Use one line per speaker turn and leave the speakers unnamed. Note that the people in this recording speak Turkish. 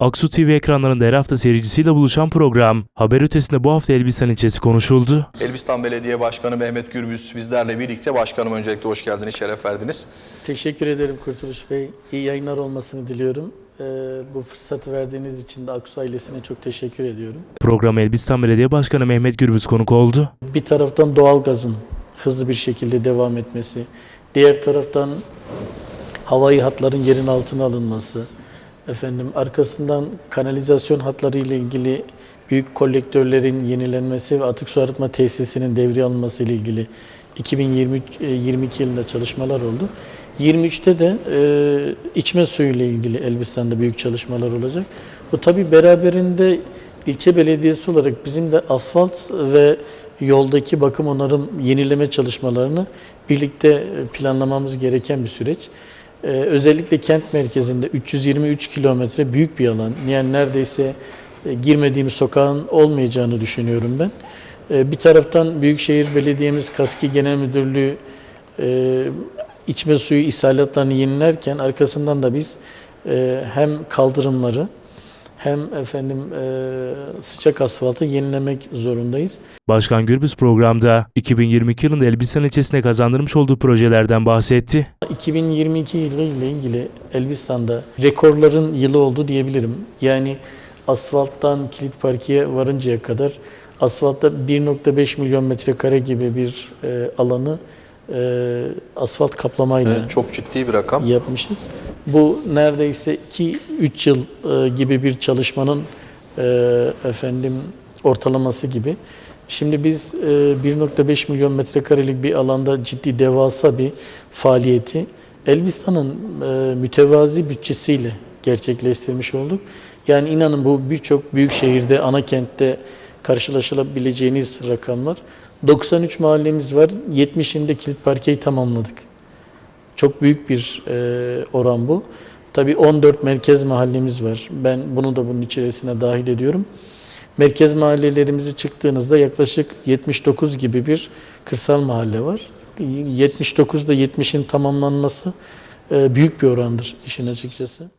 Aksu TV ekranlarında her hafta seyircisiyle buluşan program, haber ötesinde bu hafta Elbistan ilçesi konuşuldu.
Elbistan Belediye Başkanı Mehmet Gürbüz bizlerle birlikte. Başkanım öncelikle hoş geldiniz, şeref verdiniz.
Teşekkür ederim Kurtuluş Bey. İyi yayınlar olmasını diliyorum. Ee, bu fırsatı verdiğiniz için de Aksu ailesine çok teşekkür ediyorum.
Programa Elbistan Belediye Başkanı Mehmet Gürbüz konuk oldu.
Bir taraftan doğalgazın hızlı bir şekilde devam etmesi, diğer taraftan havai hatların yerin altına alınması, efendim arkasından kanalizasyon hatları ile ilgili büyük kolektörlerin yenilenmesi ve atık su arıtma tesisinin devreye alınması ile ilgili 2023 e, 22 yılında çalışmalar oldu. 23'te de e, içme suyu ile ilgili Elbistan'da büyük çalışmalar olacak. Bu tabi beraberinde ilçe belediyesi olarak bizim de asfalt ve yoldaki bakım onarım yenileme çalışmalarını birlikte planlamamız gereken bir süreç. Ee, özellikle kent merkezinde 323 kilometre büyük bir alan. Yani neredeyse e, girmediğimiz sokağın olmayacağını düşünüyorum ben. Ee, bir taraftan Büyükşehir Belediye'miz Kaski Genel Müdürlüğü e, içme suyu ishalatlarını yenilerken arkasından da biz e, hem kaldırımları hem efendim e, sıcak asfaltı yenilemek zorundayız.
Başkan Gürbüz programda 2022 yılında Elbistan ilçesine kazandırmış olduğu projelerden bahsetti.
2022 yılı ile ilgili Elbistan'da rekorların yılı oldu diyebilirim. Yani asfalttan kilit parkiye varıncaya kadar asfaltta 1.5 milyon metrekare gibi bir e, alanı e, asfalt kaplamayla
Evet, çok ciddi bir rakam.
yapmışız. Bu neredeyse 2-3 yıl e, gibi bir çalışmanın e, efendim ortalaması gibi. Şimdi biz e, 1.5 milyon metrekarelik bir alanda ciddi devasa bir faaliyeti Elbistan'ın e, mütevazi bütçesiyle gerçekleştirmiş olduk. Yani inanın bu birçok büyük şehirde, ana kentte karşılaşılabileceğiniz rakamlar. 93 mahallemiz var. 70'inde kilit parkeyi tamamladık. Çok büyük bir e, oran bu. Tabii 14 merkez mahallemiz var. Ben bunu da bunun içerisine dahil ediyorum. Merkez mahallelerimizi çıktığınızda yaklaşık 79 gibi bir kırsal mahalle var. 79'da 70'in tamamlanması e, büyük bir orandır işin açıkçası.